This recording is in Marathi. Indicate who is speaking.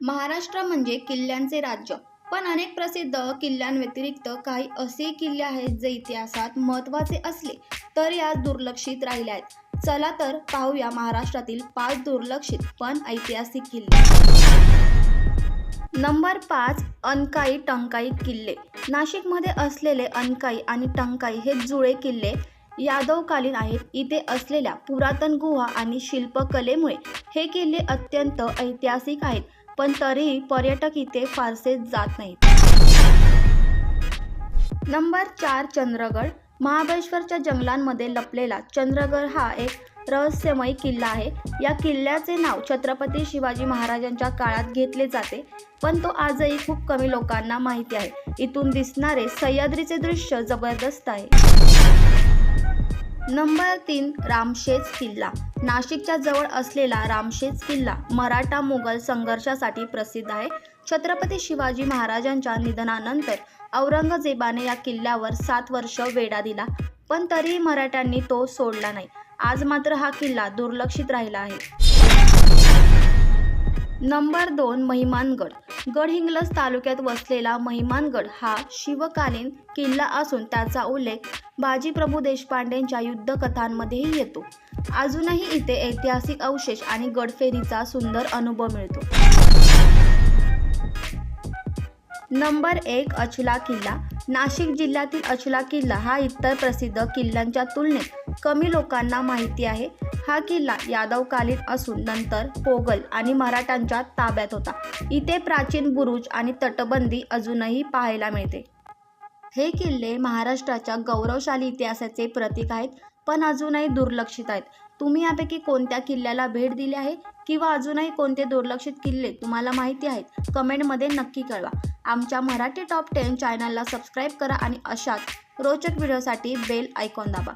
Speaker 1: महाराष्ट्र म्हणजे किल्ल्यांचे राज्य. पण अनेक प्रसिद्ध किल्ल्यांव्यतिरिक्त काही असे किल्ले आहेत जे इतिहासात महत्त्वाचे असले तर यात दुर्लक्षित राहिले आहेत. चला तर पाहूया महाराष्ट्रातील पाच दुर्लक्षित पण ऐतिहासिक किल्ले. नंबर पाच अनकाई टंकाई किल्ले. नाशिकमध्ये असलेले अनकाई आणि टंकाई हे जुळे किल्ले यादवकालीन आहेत. इथे असलेल्या पुरातन गुहा आणि शिल्पकलेमुळे हे किल्ले अत्यंत ऐतिहासिक आहेत. पण तरीही पर्यटक इथे फारसे जात नाहीत. नंबर चार चंद्रगड. महाबळेश्वरच्या जंगलांमध्ये लपलेला चंद्रगड हा एक रहस्यमय किल्ला आहे. या किल्ल्याचे नाव छत्रपती शिवाजी महाराजांच्या काळात घेतले जाते पण तो आजही खूप कमी लोकांना माहिती आहे. इथून दिसणारे सह्याद्रीचे दृश्य जबरदस्त आहे. नंबर तीन रामशेज किल्ला. नाशिकच्या जवळ असलेला रामशेज किल्ला मराठा मुघल संघर्षासाठी प्रसिद्ध आहे. छत्रपती शिवाजी महाराजांच्या निधनानंतर औरंगजेबाने या किल्ल्यावर सात वर्ष वेढा दिला पण तरीही मराठ्यांनी तो सोडला नाही. आज मात्र हा किल्ला दुर्लक्षित राहिला आहे. नंबर दोन महिमानगड. गडहिंग्लज तालुक्यात वसलेला महिमानगड हा शिवकालीन किल्ला असून त्याचा उल्लेख बाजीप्रभू देशपांडेंच्या युद्धकथांमध्येही येतो. अजूनही इथे ऐतिहासिक अवशेष आणि गडफेरीचा सुंदर अनुभव मिळतो. नंबर एक अचला किल्ला. नाशिक जिल्ह्यातील अचला किल्ला हा इतर प्रसिद्ध किल्ल्यांच्या तुलनेत कमी लोकांना माहिती आहे. हा किल्ला यादवकालीन असून नंतर पोगल आणि मराठ्यांच्या ताब्यात होता. इथे प्राचीन बुरुज आणि तटबंदी अजूनही पाहायला मिळते. हे किल्ले महाराष्ट्राच्या गौरवशाली इतिहासाचे प्रतीक आहेत पण अजूनही दुर्लक्षित आहेत. तुम्ही यापैकी कोणत्या किल्ल्याला भेट दिली आहे किंवा अजूनही कोणते दुर्लक्षित किल्ले तुम्हाला माहिती आहेत कमेंटमध्ये नक्की कळवा. आमच्या मराठी टॉप टेन चॅनलला सबस्क्राईब करा आणि अशाच रोचक व्हिडिओसाठी बेल आयकॉन दाबा.